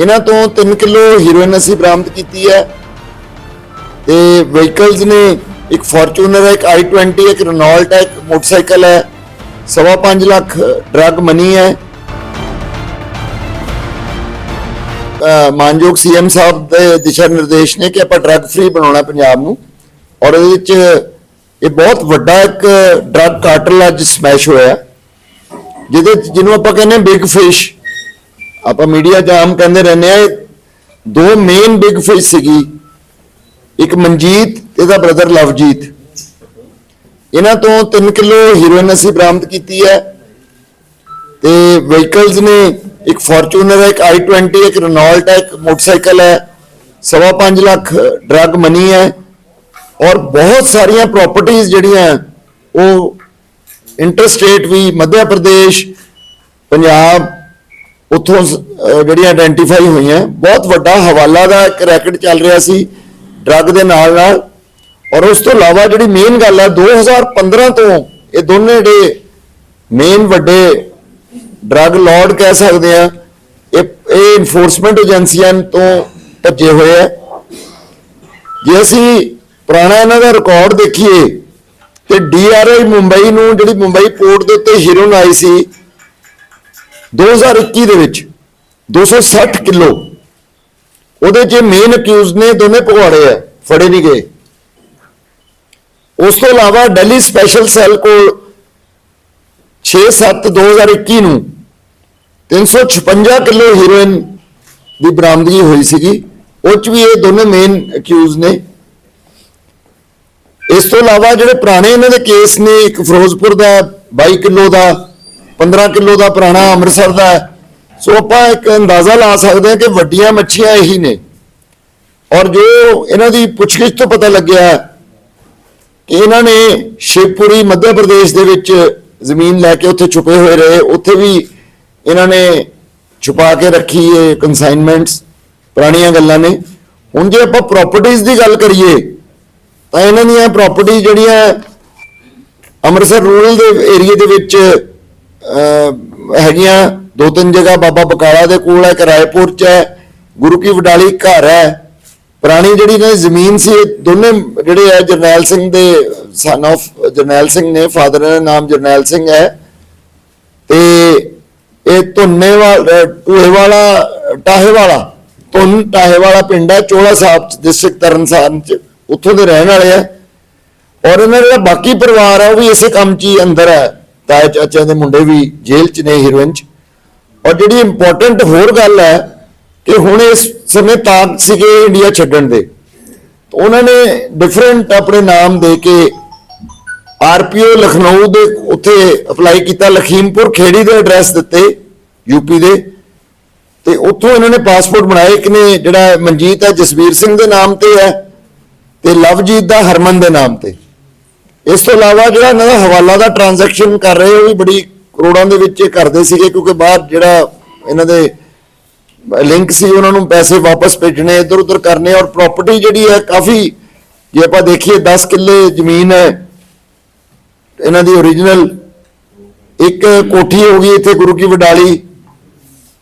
ਇਹਨਾਂ ਤੋਂ 3 kilo heroin ਅਸੀਂ ਬਰਾਮਦ ਕੀਤੀ ਹੈ। ਤੇ ਵਹੀਕਲਸ ਨੇ ਇੱਕ ਫੋਰਚੂਨਰ ਹੈ, ਇੱਕ i20 ਇੱਕ ਰੈਨੋਲਟ ਹੈ, ਇੱਕ ਮੋਟਰਸਾਈਕਲ ਹੈ। ਸਵਾ ਪੰਜ ਲੱਖ ਡਰੱਗ ਮਨੀ ਹੈ। ਅਹ ਮਾਨਯੋਗ ਸੀਐਮ ਸਾਹਿਬ ਦੇ ਦਿਸ਼ਾ ਨਿਰਦੇਸ਼ ਨੇ ਕਿ ਆਪਾਂ ਡਰੱਗ ਫ੍ਰੀ ਬਣਾਉਣਾ ਪੰਜਾਬ ਨੂੰ। ਔਰ ਇਹਦੇ ਵਿੱਚ ਇਹ ਬਹੁਤ ਵੱਡਾ ਇੱਕ ਡਰੱਗ ਕਾਰਟਲ ਅੱਜ ਸਮੈਸ਼ ਹੋਇਆ। ਜਿਹਦੇ ਜਿਹਨੂੰ ਆਪਾਂ ਕਹਿੰਦੇ ਬਿਗ ਫਿਸ਼ ਆਪਾਂ ਮੀਡੀਆ ਜਾਮ ਕਹਿੰਦੇ ਰਹਿੰਦੇ ਆ ਦੋ ਮੇਨ ਬਿਗ ਫਿਸ਼ ਸੀਗੀ। ਇੱਕ ਮਨਜੀਤ, ਇਹਦਾ ਬ੍ਰਦਰ ਲਵਜੀਤ। ਇਹਨਾਂ ਤੋਂ 3 ਕਿਲੋ ਹੀਰੋਇਨ ਅਸੀਂ ਬਰਾਮਦ ਕੀਤੀ ਹੈ। ਤੇ ਵਹੀਕਲਸ ਨੇ ਇੱਕ ਫੋਰਚੂਨਰ ਹੈ, ਇੱਕ i20 ਇੱਕ ਰੈਨੋਲਟ ਹੈ, ਇੱਕ ਮੋਟਰਸਾਈਕਲ ਹੈ। ਸਵਾ ਪੰਜ ਲੱਖ ਡਰੱਗ ਮਨੀ ਹੈ। ਔਰ ਬਹੁਤ ਸਾਰੀਆਂ ਪ੍ਰਾਪਰਟੀਆਂ ਜਿਹੜੀਆਂ, ਉਹ ਇੰਟਰਸਟੇਟ ਵੀ ਮੱਧ ਪ੍ਰਦੇਸ਼, ਪੰਜਾਬ ਉੱਥੋਂ ਜਿਹੜੀਆਂ ਆਇਡੈਂਟੀਫਾਈ ਹੋਈਆਂ, ਬਹੁਤ ਵੱਡਾ ਹਵਾਲਾ ਦਾ ਇੱਕ ਰੈਕਟ ਚੱਲ ਰਿਹਾ ਸੀ ਡਰੱਗ ਦੇ ਨਾਲ ਨਾਲ। ਔਰ ਉਸ ਤੋਂ ਇਲਾਵਾ ਜਿਹੜੀ ਮੇਨ ਗੱਲ ਹੈ 2015 ਤੋਂ ਇਹ ਦੋਨੇ ਜਿਹੜੇ ਮੇਨ ਵੱਡੇ ਡਰੱਗ ਲਾਰਡ ਕਹਿ ਸਕਦੇ ਆ, ਇਹ ਇਹ ਇਨਫੋਰਸਮੈਂਟ ਏਜੰਸੀਆਂ ਤੋਂ ਭੱਜੇ ਹੋਏ ਆ। ਜੇ ਅਸੀਂ ਪੁਰਾਣਾ ਇਹਨਾਂ ਦਾ ਰਿਕਾਰਡ ਦੇਖੀਏ, ਤੇ ਡੀਆਰਆਈ ਮੁੰਬਈ ਨੂੰ ਜਿਹੜੀ ਮੁੰਬਈ ਪੋਰਟ ਦੇ ਉੱਤੇ ਹੀਰੋਨ ਆਈ ਸੀ 2021 ਦੇ ਵਿੱਚ 260 ਕਿਲੋ। ਉਹਦੇ 'ਚ ਮੇਨ ਅਕਿਊਜ਼ ਨੇ ਦੋਨੇ ਭਗੌੜੇ ਆ, ਫੜੇ ਨਹੀਂ ਗਏ। ਉਸ ਤੋਂ ਇਲਾਵਾ ਦਿੱਲੀ ਸਪੈਸ਼ਲ ਸੈੱਲ ਕੋਲ 6-7 2021 ਨੂੰ 356 ਕਿਲੋ ਹੀਰੋਇਨ ਦੀ ਬਰਾਮਦਗੀ ਹੋਈ ਸੀਗੀ। ਉਹ 'ਚ ਵੀ ਇਹ ਦੋਨੇ ਮੇਨ ਅਕਿਊਜ਼ ਨੇ। ਇਸ ਤੋਂ ਇਲਾਵਾ ਜਿਹੜੇ ਪੁਰਾਣੇ ਇਹਨਾਂ ਦੇ ਕੇਸ ਨੇ, ਇੱਕ ਫਿਰੋਜ਼ਪੁਰ ਦਾ 22 ਕਿਲੋ ਦਾ 15 ਕਿਲੋ ਦਾ ਪੁਰਾਣਾ ਅੰਮ੍ਰਿਤਸਰ ਦਾ ਹੈ। ਸੋ ਆਪਾਂ ਇੱਕ ਅੰਦਾਜ਼ਾ ਲਾ ਸਕਦੇ ਹਾਂ ਕਿ ਵੱਡੀਆਂ ਮੱਛੀਆਂ ਇਹੀ ਨੇ। ਔਰ ਜੋ ਇਹਨਾਂ ਦੀ ਪੁੱਛਗਿੱਛ ਤੋਂ ਪਤਾ ਲੱਗਿਆ ਕਿ ਇਹਨਾਂ ਨੇ ਸ਼ਿਵਪੁਰੀ, ਮੱਧ ਪ੍ਰਦੇਸ਼ ਦੇ ਵਿੱਚ ਜ਼ਮੀਨ ਲੈ ਕੇ ਉੱਥੇ ਛੁਪੇ ਹੋਏ ਰਹੇ। ਉੱਥੇ ਵੀ ਇਹਨਾਂ ਨੇ ਛੁਪਾ ਕੇ ਰੱਖੀ ਇਹ ਕਨਸਾਈਨਮੈਂਟਸ ਪੁਰਾਣੀਆਂ ਗੱਲਾਂ ਨੇ। ਹੁਣ ਜੇ ਆਪਾਂ ਪ੍ਰਾਪਰਟੀਆਂ ਦੀ ਗੱਲ ਕਰੀਏ, ਤਾਂ ਇਹਨਾਂ ਦੀਆਂ ਪ੍ਰਾਪਰਟੀ ਜਿਹੜੀਆਂ ਅੰਮ੍ਰਿਤਸਰ ਰੂਰਲ ਦੇ ਏਰੀਆ ਦੇ ਵਿੱਚ ਹੈਗੀਆਂ ਦੋ ਤਿੰਨ ਜਗ੍ਹਾ ਬਾਬਾ ਬਕਾਲਾ ਦੇ ਕੋਲ ਹੈ, ਇੱਕ ਰਾਏਪੁਰ ਚ ਹੈ, ਗੁਰੂ ਕੀ ਵਡਾਲੀ ਘਰ ਹੈ। ਪੁਰਾਣੀ ਜਿਹੜੀ ਨੇ ਜ਼ਮੀਨ ਸੀ, ਇਹ ਦੋਨੇ ਜਿਹੜੇ ਹੈ, ਜਰਨੈਲ ਸਿੰਘ ਦੇ ਸਨ of, ਜਰਨੈਲ ਸਿੰਘ ਨੇ ਫਾਦਰ ਦਾ ਨਾਮ ਜਰਨੈਲ ਸਿੰਘ ਹੈ। ਤੇ ਇਹ ਧੁੰਨੇ ਵਾਲਾ ਟੂਹੇ ਵਾਲਾ ਟਾਹੇ ਵਾਲਾ ਧੁੰਨ ਟਾਹੇ ਵਾਲਾ ਪਿੰਡ ਹੈ ਚੋਲਾ ਸਾਹਿਬ ਡਿਸਟ੍ਰਿਕਟ ਤਰਨਤਾਰਨ ਚ, ਉੱਥੋਂ ਦੇ ਰਹਿਣ ਵਾਲੇ ਆ ਔਰ ਇਹਨਾਂ ਦਾ ਜਿਹੜਾ ਬਾਕੀ ਪਰਿਵਾਰ ਹੈ, ਉਹ ਵੀ ਇਸੇ ਕੰਮ 'ਚ ਹੀ ਅੰਦਰ ਹੈ। ਤਾਏ ਚਾਚਿਆਂ ਦੇ ਮੁੰਡੇ ਵੀ ਜੇਲ੍ਹ 'ਚ ਨੇ ਹੀਰੋਇਨ 'ਚ। ਔਰ ਜਿਹੜੀ ਇੰਪੋਰਟੈਂਟ ਹੋਰ ਗੱਲ ਹੈ ਕਿ ਹੁਣ ਇਸ ਸਮੇਂ ਤਾਂ ਸੀਗੇ ਇੰਡੀਆ ਛੱਡਣ ਦੇ। ਉਹਨਾਂ ਨੇ ਡਿਫਰੈਂਟ ਆਪਣੇ ਨਾਮ ਦੇ ਕੇ ਆਰਪੀਓ ਲਖਨਊ ਦੇ ਉੱਥੇ ਅਪਲਾਈ ਕੀਤਾ, ਲਖੀਮਪੁਰ ਖੇੜੀ ਦੇ ਐਡਰੈਸ ਦਿੱਤੇ ਯੂਪੀ ਦੇ। ਤੇ ਉੱਥੋਂ ਇਹਨਾਂ ਨੇ ਪਾਸਪੋਰਟ ਬਣਾਏ, ਇੱਕ ਨੇ ਜਿਹੜਾ ਮਨਜੀਤ ਹੈ ਜਸਵੀਰ ਸਿੰਘ ਦੇ ਨਾਮ ਤੇ ਹੈ ਤੇ ਲਵਜੀਤ ਦਾ ਹਰਮਨ ਦੇ ਨਾਮ ਤੇ। ਇਸ ਤੋਂ ਇਲਾਵਾ ਜਿਹੜਾ ਇਹਨਾਂ ਦਾ ਹਵਾਲਾ ਦਾ ਟ੍ਰਾਂਜੈਕਸ਼ਨ ਕਰ ਰਹੇ, ਉਹ ਵੀ ਬੜੀ ਕਰੋੜਾਂ ਦੇ ਵਿੱਚ ਕਰਦੇ ਸੀਗੇ, ਕਿਉਂਕਿ ਬਾਹਰ ਜਿਹੜਾ ਇਹਨਾਂ ਦੇ ਲਿੰਕ ਸੀ, ਉਹਨਾਂ ਨੂੰ ਪੈਸੇ ਵਾਪਸ ਭੇਜਣੇ ਇੱਧਰ ਉੱਧਰ ਕਰਨੇ, ਔਰ ਪ੍ਰਾਪਰਟੀ ਜਿਹੜੀ ਹੈ ਕਾਫੀ, ਜੇ ਆਪਾਂ ਦੇਖੀਏ 10 ਕਿੱਲੇ ਜ਼ਮੀਨ ਹੈ। ਇਹਨਾਂ ਦੀ ਓਰੀਜਨਲ ਇੱਕ ਕੋਠੀ ਹੋ ਗਈ ਇੱਥੇ ਗੁਰੂ ਕੀ ਵਡਾਲੀ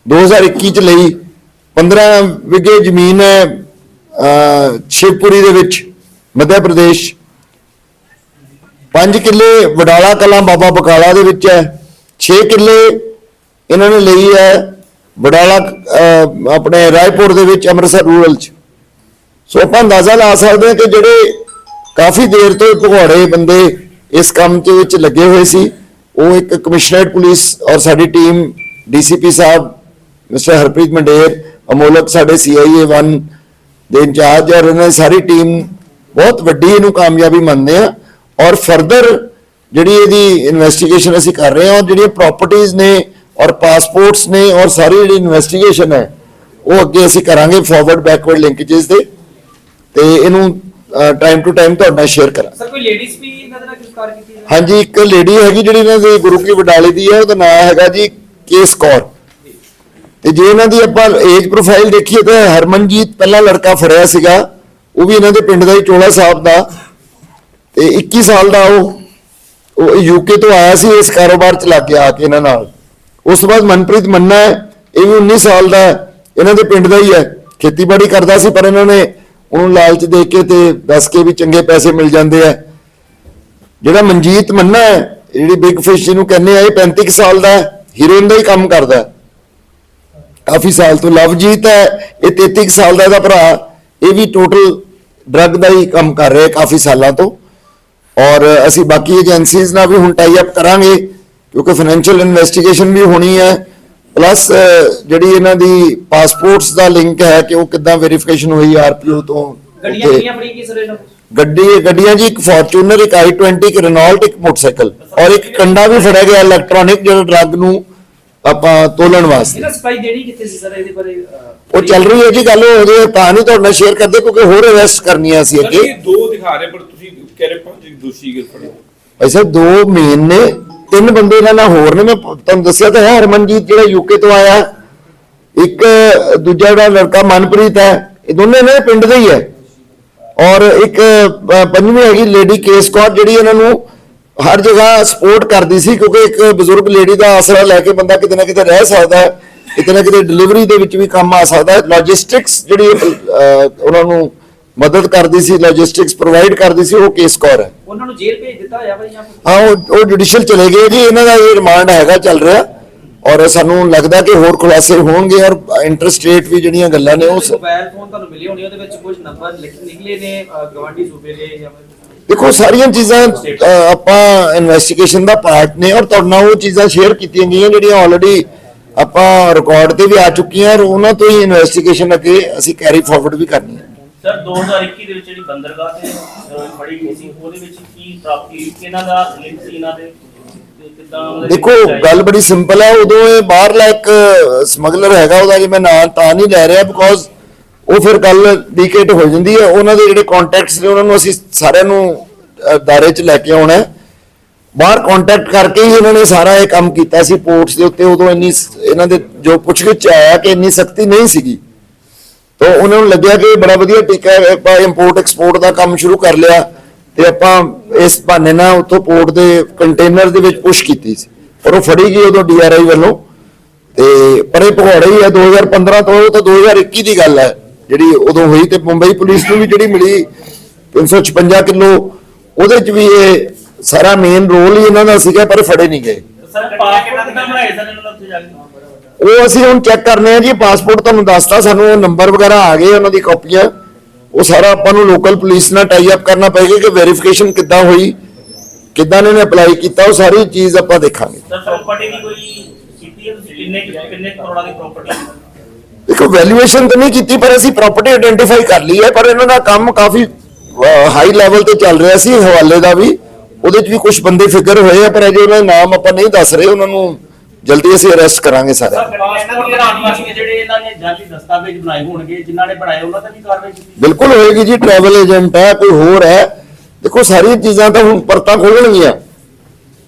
2021 ਚ ਲਈ। 15 ਵਿਗੇ ਜ਼ਮੀਨ ਹੈ ਸ਼ਿਵਪੁਰੀ ਦੇ ਵਿੱਚ, ਮੱਧ ਪ੍ਰਦੇਸ਼। 5 ਕਿੱਲੇ ਵਡਾਲਾ ਕਲਾਂ ਬਾਬਾ ਬਕਾਲਾ ਦੇ ਵਿੱਚ ਹੈ 6 ਕਿੱਲੇ ਇਹਨਾਂ ਨੇ ਲਈ ਹੈ ਵਡਾਲਾ ਆਪਣੇ ਰਾਏਪੁਰ ਦੇ ਵਿੱਚ ਅੰਮ੍ਰਿਤਸਰ ਰੂਰਲ ਚ। ਸੋ ਆਪਾਂ ਅੰਦਾਜ਼ਾ ਲਾ ਸਕਦੇ ਹਾਂ ਕਿ ਜਿਹੜੇ ਕਾਫੀ ਦੇਰ ਤੋਂ ਭਗੌੜੇ ਬੰਦੇ ਇਸ ਕੰਮ ਦੇ ਵਿੱਚ ਲੱਗੇ ਹੋਏ ਸੀ, ਉਹ ਇੱਕ ਕਮਿਸ਼ਨਰੇਟ ਪੁਲਿਸ ਔਰ ਸਾਡੀ ਟੀਮ, ਡੀਸੀਪੀ ਸਾਹਿਬ, ਮਿਸਟਰ ਹਰਪ੍ਰੀਤ ਮੰਡੇਰ, ਅਮੋਲਕ ਸਾਡੇ ਸੀਆਈਏ 1 ਦੇ ਇੰਚਾਰਜ ਔਰ ਇਹਨਾਂ ਦੀ ਸਾਰੀ ਟੀਮ ਬਹੁਤ ਵੱਡੀ ਇਹਨੂੰ ਕਾਮਯਾਬੀ ਮੰਨਦੇ ਆ ਔਰ ਫਰਦਰ ਜਿਹੜੀ ਇਹਦੀ ਇਨਵੈਸਟੀਗੇਸ਼ਨ ਅਸੀਂ ਕਰ ਰਹੇ ਹਾਂ ਔਰ ਜਿਹੜੀਆਂ ਪ੍ਰਾਪਰਟੀਆਂ ਨੇ ਔਰ ਪਾਸਪੋਰਟਸ ਨੇ ਔਰ ਸਾਰੀ ਜਿਹੜੀ ਇਨਵੈਸਟੀਗੇਸ਼ਨ ਹੈ ਉਹ ਅੱਗੇ ਅਸੀਂ ਕਰਾਂਗੇ ਫਾਰਵਰਡ ਬੈਕਵਰਡ ਲਿੰਕੇजेस ਦੇ ਤੇ ਇਹਨੂੰ ਟਾਈਮ ਟੂ ਟਾਈਮ ਤੁਹਾਡੇ ਨਾਲ ਸ਼ੇਅਰ ਕਰਾਂ ਸਰ ਕੋਈ ਲੇਡੀਜ਼ ਵੀ ਇਹਨਾਂ ਦੇ ਗ੍ਰਿਫਤਾਰ ਕੀਤੀ ਹੈ? ਹਾਂਜੀ ਇੱਕ ਲੇਡੀ ਹੈਗੀ ਜਿਹੜੀ ਇਹਨਾਂ ਦੀ ਗੁਰੂ ਕੀ ਵਡਾਲੀ ਦੀ ਹੈ ਉਹਦਾ ਨਾਮ ਹੈਗਾ ਜੀ ਕੇਸ ਕੌਰ। ਤੇ ਜੇ ਇਹਨਾਂ ਦੀ ਆਪਾਂ ਏਜ ਪ੍ਰੋਫਾਈਲ ਦੇਖੀਏ ਤਾਂ ਹਰਮਨਜੀਤ ਪਹਿਲਾ ਲੜਕਾ ਫੜਿਆ ਸੀਗਾ ਉਹ ਵੀ ਇਹਨਾਂ ਦੇ ਪਿੰਡ ਦਾ ਹੀ ਚੋਲਾ ਸਾਹਿਬ ਦਾ। ਤੇ 21 ਸਾਲ ਦਾ ਉਹ ਉਹ ਯੂਕੇ ਤੋਂ ਆਇਆ ਸੀ, ਇਸ ਕਾਰੋਬਾਰ ਚ ਲੱਗ ਗਿਆ ਆ ਕੇ ਇਹਨਾਂ ਨਾਲ। ਉਸ ਤੋਂ ਬਾਅਦ ਮਨਪ੍ਰੀਤ ਮੰਨਾ ਹੈ, ਇਹ ਵੀ 19 ਸਾਲ ਦਾ ਇਹਨਾਂ ਦੇ ਪਿੰਡ ਦਾ ਹੀ ਹੈ। ਖੇਤੀਬਾੜੀ ਕਰਦਾ ਸੀ, ਪਰ ਇਹਨਾਂ ਨੇ ਉਹਨੂੰ ਲਾਲਚ ਦੇ ਕੇ ਤੇ ਦੱਸ ਕੇ ਵੀ ਚੰਗੇ ਪੈਸੇ ਮਿਲ ਜਾਂਦੇ ਆ। ਜਿਹੜਾ ਮਨਜੀਤ ਮੰਨਾ ਹੈ, ਜਿਹੜੀ ਬਿਗ ਫਿਸ਼ ਜਿਹਨੂੰ ਕਹਿੰਦੇ ਆ, ਇਹ 35 ਕੁ ਸਾਲ ਦਾ ਹੀਰੋਇਨ ਦਾ ਹੀ ਕੰਮ ਕਰਦਾ ਕਾਫੀ ਸਾਲ ਤੋਂ ਲਵਜੀਤ ਹੈ, ਇਹ 33 ਕੁ ਸਾਲ ਦਾ ਇਹਦਾ ਭਰਾ, ਇਹ ਵੀ ਟੋਟਲ ਡਰੱਗ ਦਾ ਹੀ ਕੰਮ ਕਰ ਰਿਹਾ ਕਾਫੀ ਸਾਲਾਂ ਤੋਂ। ਔਰ ਅਸੀਂ ਬਾਕੀ ਏਜੰਸੀਜ਼ ਨਾਲ ਵੀ ਹੁਣ ਟਾਈ ਅਪ ਕਰਾਂਗੇ ਕਿਉਂਕਿ ਫਾਈਨੈਂਸ਼ੀਅਲ ਇਨਵੈਸਟੀਗੇਸ਼ਨ ਵੀ ਹੋਣੀ ਹੈ ਪਲੱਸ ਜਿਹੜੀ ਇਹਨਾਂ ਦੀ ਪਾਸਪੋਰਟਸ ਦਾ ਲਿੰਕ ਹੈ ਕਿ ਉਹ ਕਿੱਦਾਂ ਵੈਰੀਫਿਕੇਸ਼ਨ ਹੋਈ ਆਰਪੀਓ ਤੋਂ ਗੱਡੀਆਂ ਉੱਥੇ। ਕਿੰਨੀਆਂ ਫੜੀ ਕੀ ਸਰ ਇਹਨਾਂ ਕੋਲ? ਗੱਡੀ ਗੱਡੀਆਂ ਜੀ ਇੱਕ ਫੋਰਚੂਨਰ ਇੱਕ i20 ਇੱਕ ਰੈਨੋਲਟ ਇੱਕ ਮੋਟਰਸਾਈਕਲ ਔਰ ਇੱਕ ਕੰਡਾ ਵੀ ਫੜਿਆ ਗਿਆ ਇਲੈਕਟ੍ਰੋਨਿਕ ਜਿਹੜਾ ਡਰੱਗ ਨੂੰ ਆਪਾਂ ਤੋਲਣ ਵਾਸਤੇ ਇਹਨਾਂ ਸਪਾਈ ਦੇਣੀ ਕਿੱਥੇ ਸੀ ਸਰ ਇਹਦੇ ਬਾਰੇ ਅਹ, ਉਹ ਚੱਲ ਰਹੀ ਹੈ ਜੀ ਗੱਲ ਹੋ ਰਹੀ ਹੈ ਤਾਂ ਨਹੀਂ ਤੁਹਾਡੇ ਨਾਲ ਸ਼ੇਅਰ ਕਰਦੇ ਕਿਉਂਕਿ ਹੋਰ ਅਰੈਸਟ ਕਰਨੀਆਂ ਸੀ ਅੱਗੇ ਦੋ ਦਿਖਾ ਰਹੇ ਪਰ ਤੁਸੀਂ ਕਹਿ ਰਹੇ ਪੰਜ ਦੋਸ਼ੀ ਗਿਰ ਫੜੇ। ਦੋ ਮੇਨ ਨੇ, ਤਿੰਨ ਬੰਦੇ ਇਹਨਾਂ ਨਾਲ ਹੋਰ ਨੇ, ਮੈਂ ਤੁਹਾਨੂੰ ਦੱਸਿਆ ਤਾਂ ਹੈ, ਹਰਮਨਜੀਤ ਜਿਹੜਾ ਯੂਕੇ ਤੋਂ ਆਇਆ, ਇੱਕ ਦੂਜਾ ਜਿਹੜਾ ਲੜਕਾ ਮਨਪ੍ਰੀਤ ਹੈ, ਇਹ ਦੋਨੇ ਨੇ ਪਿੰਡ ਦੇ ਹੀ ਹੈ। ਔਰ ਇੱਕ ਪੰਜਵੀਂ ਹੈਗੀ ਲੇਡੀ ਕੇਸ ਕੌਰ ਜਿਹੜੀ ਇਹਨਾਂ ਨੂੰ ਹਰ ਜਗ੍ਹਾ ਸਪੋਰਟ ਕਰਦੀ ਸੀ, ਕਿਉਂਕਿ ਇੱਕ ਬਜ਼ੁਰਗ ਲੇਡੀ ਦਾ ਆਸਰਾ ਲੈ ਕੇ ਬੰਦਾ ਕਿਤੇ ਨਾ ਕਿਤੇ ਰਹਿ ਸਕਦਾ ਹੈ, ਕਿਤੇ ਨਾ ਕਿਤੇ ਡਿਲੀਵਰੀ ਦੇ ਵਿੱਚ ਵੀ ਕੰਮ ਆ ਸਕਦਾ ਹੈ। ਲੌਜਿਸਟਿਕਸ ਜਿਹੜੀ ਉਹਨਾਂ ਨੂੰ ਮਦਦ ਕਰਦੀ ਸੀ ਲੌਜਿਸਟਿਕਸ ਪ੍ਰੋਵਾਈਡ ਕਰਦੀ ਸੀ ਉਹ ਕੇਸ ਕੌਰ ਹੈ। ਉਹਨਾਂ ਨੂੰ ਜੇਲ੍ਹ ਭੇਜ ਦਿੱਤਾ ਹੋਇਆ ਭਾਈ ਜਾਂ ਹਾਂ ਉਹ ਉਹ ਜੁਡੀਸ਼ੀਅਲ ਚਲੇ ਗਏ ਜੀ ਇਹਨਾਂ ਦਾ ਇਹ ਰਿਮਾਂਡ ਹੈਗਾ ਚੱਲ ਰਿਹਾ। ਔਰ ਸਾਨੂੰ ਲੱਗਦਾ ਕਿ ਹੋਰ ਖੁਲਾਸੇ ਹੋਣਗੇ ਔਰ ਇੰਟਰਸਟ ਰੇਟ ਵੀ ਜਿਹੜੀਆਂ ਗੱਲਾਂ ਨੇ ਉਹ ਸ- ਮੋਬਾਈਲ ਫੋਨ ਤੁਹਾਨੂੰ ਮਿਲੇ ਹੋਣੇ ਉਹਦੇ ਵਿੱਚ ਕੁਝ ਨੰਬਰ ਲਿਖ ਨਿਕਲੇ ਨੇ ਗਵਾਂਢੀ ਸੂਬੇ ਦੇ ਜਾਂ ਦੇਖੋ ਸਾਰੀਆਂ ਚੀਜ਼ਾਂ ਆਪਾਂ ਇਨਵੈਸਟੀਗੇਸ਼ਨ ਦਾ ਪਾਰਟ ਨੇ ਔਰ ਤੁਹਾਡੇ ਨਾਲ ਉਹ ਚੀਜ਼ਾਂ ਸ਼ੇਅਰ ਕੀਤੀਆਂ ਗਈਆਂ ਜਿਹੜੀਆਂ ਆਲਰੇਡੀ ਆਪਾਂ ਰਿਕਾਰਡ ਤੇ ਵੀ ਆ ਚੁੱਕੀਆਂ ਔਰ ਉਹਨਾਂ ਤੋਂ ਹੀ ਇਨਵੈਸਟੀਗੇਸ਼ਨ ਅੱਗੇ ਅਸੀਂ ਕੈਰੀ ਫਾਰਵਰਡ ਵੀ ਕਰਨੀ ਹੈ। ਸਰ 2021 ਦੇ ਵਿੱਚ ਜਿਹੜੀ ਬੰਦਰਗਾਹ ਤੇ ਅਹ, ਫੜੀ ਗਈ ਸੀ ਉਹਦੇ ਵਿੱਚ ਕੀ ਪ੍ਰਾਪਤੀ ਕਿਹਨਾਂ ਦਾ ਲਿੰਕ ਸੀ ਇਹਨਾਂ ਦੇ? ਦੇਖੋ? ਗੱਲ ਬੜੀ ਸਿੰਪਲ ਹੈ ਉਦੋਂ ਇਹ ਬਾਹਰਲਾ ਇੱਕ ਸਮਗਲਰ ਹੈਗਾ ਉਹਦਾ ਜੀ ਮੈਂ ਨਾਂ ਤਾਂ ਨਹੀਂ ਲੈ ਰਿਹਾ ਬਿਕੋਜ਼ ਉਹ ਫਿਰ ਗੱਲ ਡੀਕੇਟ ਹੋ ਜਾਂਦੀ ਹੈ। ਉਹਨਾਂ ਦੇ ਜਿਹੜੇ ਕੰਟੈਕਟਸ ਨੇ ਉਹਨਾਂ ਨੂੰ ਅਸੀਂ ਸਾਰਿਆਂ ਨੂੰ ਦਾਇਰੇ 'ਚ ਲੈ ਕੇ ਆਉਣਾ ਬਾਹਰ ਕੰਟੈਕਟ ਕਰਕੇ ਹੀ ਇਹਨਾਂ ਨੇ ਸਾਰਾ ਇਹ ਕੰਮ ਕੀਤਾ ਸੀ ਪੋਰਟਸ ਦੇ ਉੱਤੇ। ਉਦੋਂ ਇੰਨੀ ਇਹਨਾਂ ਦੇ ਜੋ ਪੁੱਛਗਿੱਛ ਆਇਆ ਕਿ ਇੰਨੀ ਸਖਤੀ ਨਹੀਂ ਸੀਗੀ। ਤਾਂ ਉਹਨਾਂ ਨੂੰ ਲੱਗਿਆ ਕਿ ਬੜਾ ਵਧੀਆ ਟੀਕਾ ਹੈ, ਆਪਾਂ ਇੰਪੋਰਟ ਐਕਸਪੋਰਟ ਦਾ ਕੰਮ ਸ਼ੁਰੂ ਕਰ ਲਿਆ ਤੇ ਆਪਾਂ ਇਸ ਬਹਾਨੇ ਨਾਲ ਉੱਥੋਂ ਪੋਰਟ ਦੇ ਕੰਟੇਨਰ ਦੇ ਵਿੱਚ ਪੁਸ਼ ਕੀਤੀ ਸੀ। ਪਰ ਉਹ ਫੜੀ ਗਈ ਉਦੋਂ ਡੀਆਰਆਈ ਵੱਲੋਂ ਤੇ ਪਰ ਇਹ ਭਗੌੜਾ ਹੀ ਹੈ 2015 ਤੋਂ ਉਹ ਤਾਂ 2021 ਦੀ ਗੱਲ ਹੈ, ਜਿਹੜੀ ਉਦੋਂ ਹੋਈ ਤੇ ਮੁੰਬਈ ਪੁਲਿਸ ਨੂੰ ਵੀ ਜਿਹੜੀ ਮਿਲੀ 356 ਕਿਲੋ, ਉਹਦੇ ਚ ਵੀ ਇਹ ਸਾਰਾ ਮੇਨ ਰੋਲ ਹੀ ਇਹਨਾਂ ਦਾ ਸੀਗਾ, ਪਰ ਫੜੇ ਨਹੀਂ ਗਏ। ਸਰ ਪਾਸਪੋਰਟ ਕਿੱਦਾਂ ਬਣਾਏ ਸਰ ਇਹਨਾਂ ਨੇ ਉੱਥੇ ਜਾ ਕੇ। ਉਹ ਅਸੀਂ ਹੁਣ ਚੈੱਕ ਕਰਨੇ ਆ ਜੀ ਪਾਸਪੋਰਟ ਤੁਹਾਨੂੰ ਦੱਸਤਾ ਸਾਨੂੰ ਉਹ ਨੰਬਰ ਵਗੈਰਾ ਆ ਗਏ ਉਹਨਾਂ ਦੀ ਕਾਪੀਆਂ ਉਹ ਸਾਰਾ ਆਪਾਂ ਨੂੰ ਲੋਕਲ ਪੁਲਿਸ ਨਾਲ ਟਾਈ ਅਪ ਕਰਨਾ ਪਏਗਾ ਕਿ ਵੈਰੀਫਿਕੇਸ਼ਨ ਕਿੱਦਾਂ ਹੋਈ ਕਿੱਦਾਂ ਨੇ ਅਪਲਾਈ ਕੀਤਾ ਉਹ ਸਾਰੀ ਚੀਜ਼ ਆਪਾਂ ਦੇਖਾਂਗੇ। ਸਰ ਪ੍ਰਾਪਰਟੀ ਦੀ ਕੋਈ ਕੀਤੀ ਹੈ ਤੁਸੀਂ? ਕਿੰਨੇ ਕਿੰਨੇ ਕਰੋੜਾਂ ਦੀ ਪ੍ਰਾਪਰਟੀ ਦੇਖੋ ਵੈਲਿਊਏਸ਼ਨ ਤਾਂ ਨਹੀਂ ਕੀਤੀ ਪਰ ਅਸੀਂ ਪ੍ਰਾਪਰਟੀ ਆਇਡੈਂਟੀਫਾਈ ਕਰ ਲਈ ਹੈ ਪਰ ਇਹਨਾਂ ਦਾ ਕੰਮ ਕਾਫੀ ਹਾਈ ਲੈਵਲ ਤੇ ਚੱਲ ਰਿਹਾ ਸੀ ਹਵਾਲੇ ਦਾ ਵੀ। ਉਹਦੇ 'ਚ ਵੀ ਕੁਝ ਬੰਦੇ ਫਿਕਰ ਹੋਏ ਆ ਪਰ ਅਜੇ ਉਹਨਾਂ ਦੇ ਨਾਮ ਆਪਾਂ ਨਹੀਂ ਦੱਸ ਰਹੇ ਉਹਨਾਂ ਨੂੰ ਜਲਦੀ ਅਸੀਂ ਅਰੈਸਟ ਕਰਾਂਗੇ ਸਾਰੇ। ਸਰ ਪਾਸਪੋਰਟ ਬਣਾਉਣ ਵਾਸਤੇ ਜਿਹੜੇ ਇਹਨਾਂ ਨੇ ਜਾਲੀ ਦਸਤਾਵੇਜ਼ ਬਣਾਏ ਹੋਣਗੇ ਜਿਨ੍ਹਾਂ ਨੇ ਬਣਾਏ ਉਹਨਾਂ ਤੇ ਵੀ ਕਾਰਵਾਈ ਕੀਤੀ। ਬਿਲਕੁਲ ਹੋਏਗੀ ਜੀ ਟਰੈਵਲ ਏਜੰਟ ਹੈ ਕੋਈ ਹੋਰ ਹੈ। ਦੇਖੋ ਸਾਰੀਆਂ ਚੀਜ਼ਾਂ ਤਾਂ ਹੁਣ ਪਰਤਾਂ ਖੋਲਣਗੀਆਂ।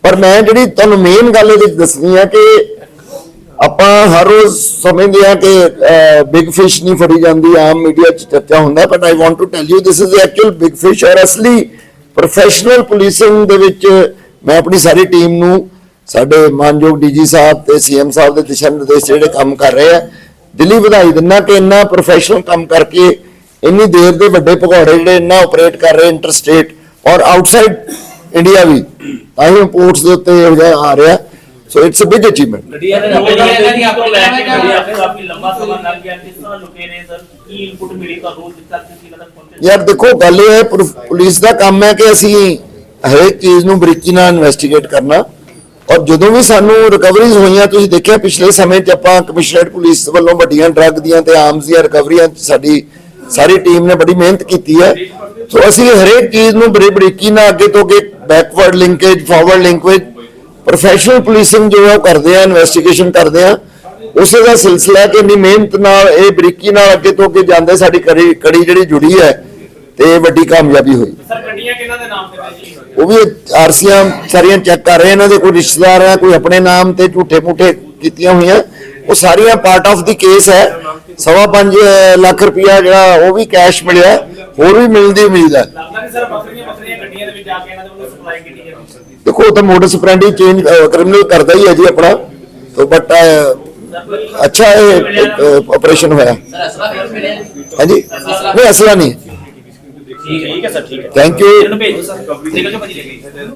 ਪਰ ਮੈਂ ਜਿਹੜੀ ਤੁਹਾਨੂੰ ਮੇਨ ਗੱਲ ਇਹਦੇ ਵਿੱਚ ਦੱਸਣੀ ਹੈ ਕਿ ਆਪਾਂ ਹਰ ਰੋਜ਼ ਸਮਝਦੇ ਆ ਕਿ ਬਿਗ ਫਿਸ਼ ਨਹੀਂ ਫੜੀ ਜਾਂਦੀ ਆਮ ਮੀਡੀਆ 'ਚ ਚਰਚਾ ਹੁੰਦਾ but I want to tell you this is actual big fish ਔਰ ਅਸਲੀ ਪ੍ਰੋਫੈਸ਼ਨਲ ਪੁਲਿਸਿੰਗ ਦੇ ਵਿੱਚ ਮੈਂ ਆਪਣੀ ਸਾਰੀ ਟੀਮ ਨੂੰ ਸਾਡੇ ਮਾਨਯੋਗ ਡੀਜੀ ਸਾਹਿਬ ਤੇ ਸੀਐਮ ਸਾਹਿਬ ਦੇ ਦਿਸ਼ਾ ਨਿਰਦੇਸ਼ ਜਿਹੜੇ ਕੰਮ ਕਰ ਰਹੇ ਆ ਦਿੱਲੀ ਵਧਾਈ ਦਿੰਨਾ ਕਿ ਇੰਨਾ ਪ੍ਰੋਫੈਸ਼ਨਲ ਕੰਮ ਕਰਕੇ ਇੰਨੀ ਦੇਰ ਦੇ ਵੱਡੇ ਭਗੌੜੇ ਜਿਹੜੇ ਇੰਨਾ ਆਪਰੇਟ ਕਰ ਰਹੇ ਇੰਟਰ ਸਟੇਟ ਔਰ ਆਊਟਸਾਈਡ ਇੰਡੀਆ ਵੀ ਤਾਂ ਹੀ ਪੋਰਟਸ ਦੇ ਉੱਤੇ ਇਹੋ ਜਿਹਾ ਆ ਰਿਹਾ। So it's a big achievement ਗੱਡੀਆਂ ਦੇ ਨੰਬਰ ਤੋਂ ਲੈ ਕੇ ਗੱਡੀਆਂ ਕਾਫੀ ਲੰਬਾ ਸਮਾਂ ਲੱਗ ਗਿਆ। ਕਿਸ ਤਰ੍ਹਾਂ ਲੁਕੇ ਨੇ ਸਰ? ਕੀ ਇਨਪੁਟ ਮਿਲੀ ਤੁਹਾਨੂੰ? ਜਿਸ ਤੱਕ ਤੁਸੀਂ ਇਹਨਾਂ ਤੱਕ ਪਹੁੰਚੇ। ਯਾਰ ਦੇਖੋ ਗੱਲ ਇਹ ਹੈ ਪੁਲਿਸ ਦਾ ਕੰਮ ਹੈ ਕਿ ਅਸੀਂ ਹਰੇਕ ਚੀਜ਼ ਨੂੰ ਬਰੀਕੀ ਨਾਲ ਇਨਵੈਸਟੀਗੇਟ ਕਰਨਾ। ਔਰ ਜਦੋਂ ਵੀ ਸਾਨੂੰ ਰਿਕਵਰੀਜ਼ ਹੋਈਆਂ, ਤੁਸੀਂ ਦੇਖਿਆ ਪਿਛਲੇ ਸਮੇਂ 'ਚ ਆਪਾਂ ਕਮਿਸ਼ਨਰੇਟ ਪੁਲਿਸ ਵੱਲੋਂ ਵੱਡੀਆਂ ਡਰੱਗ ਦੀਆਂ ਤੇ ਆਰਮਸ ਦੀਆਂ ਰਿਕਵਰੀਆਂ ਸਾਡੀ ਸਾਰੀ ਟੀਮ ਨੇ ਬੜੀ ਮਿਹਨਤ ਕੀਤੀ ਹੈ। ਸੋ ਅਸੀਂ ਹਰੇਕ ਚੀਜ਼ ਨੂੰ ਬੜੀ ਬਰੀਕੀ ਨਾਲ ਅੱਗੇ ਤੋਂ ਅੱਗੇ backward linkage forward linkage professional policing ਜੋ ਹੈ ਉਹ ਕਰਦੇ ਆ ਇਨਵੈਸਟੀਗੇਸ਼ਨ ਕਰਦੇ ਆ ਉਸੇ ਦਾ ਸਿਲਸਿਲਾ ਹੈ ਕਿ ਇੰਨੀ ਮਿਹਨਤ ਨਾਲ, ਇਹ ਬਰੀਕੀ ਨਾਲ ਅੱਗੇ ਤੋਂ ਅੱਗੇ ਜਾਂਦੇ ਸਾਡੀ ਕੜੀ ਜਿਹੜੀ ਜੁੜੀ ਹੈ ਤੇ ਵੱਡੀ ਕਾਮਯਾਬੀ ਹੋਈ। ਸਰ, ਗੱਡੀਆਂ ਕਿਹਨਾਂ ਦੇ ਨਾਮ ਉਹ ਵੀ ਆਰਸੀਆਂ ਸਾਰੀਆਂ ਚੈੱਕ ਕਰ ਰਹੇ ਇਹਨਾਂ ਦੇ ਕੋਈ ਰਿਸ਼ਤੇਦਾਰ ਹੈ ਕੋਈ ਆਪਣੇ ਨਾਮ ਤੇ ਝੂਠੇ ਮੂਠੇ ਕੀਤੀਆਂ ਹੋਈਆਂ। ਉਹ ਸਾਰੀਆਂ ਪਾਰਟ ਆਫ ਦੀ ਕੇਸ ਹੈ। ਸਵਾ ਪੰਜ ਲੱਖ ਰੁਪਇਆ ਜਿਹੜਾ ਉਹ ਵੀ ਕੈਸ਼ ਮਿਲਿਆ। ਹੋਰ ਵੀ ਮਿਲਣ ਦੀ ਉਮੀਦ ਹੈ। ਦੇਖੋ ਤਾਂ ਮੋਡਸ ਆਪਰੈਂਡੀ ਚੇਂਜ ਕ੍ਰਿਮੀਨਲ ਕਰਦਾ ਹੀ ਹੈ ਜੀ ਆਪਣਾ। ਤੋ ਬਟ ਅੱਛਾ ਇਹ ਆਪਰੇਸ਼ਨ ਹੋਇਆ। ਹਾਂਜੀ। ਨਹੀਂ ਅਸਲਾ ਨਹੀਂ। ਠੀਕ ਹੈ ਸਰ ਠੀਕ ਹੈ। ਥੈਂਕ ਯੂ ਇਹਨੂੰ ਭੇਜ ਦਿਓ। ਸਰ ਨਿਕਲ ਜਾਓ ਭਾਜੀ ਲੈ ਕੇ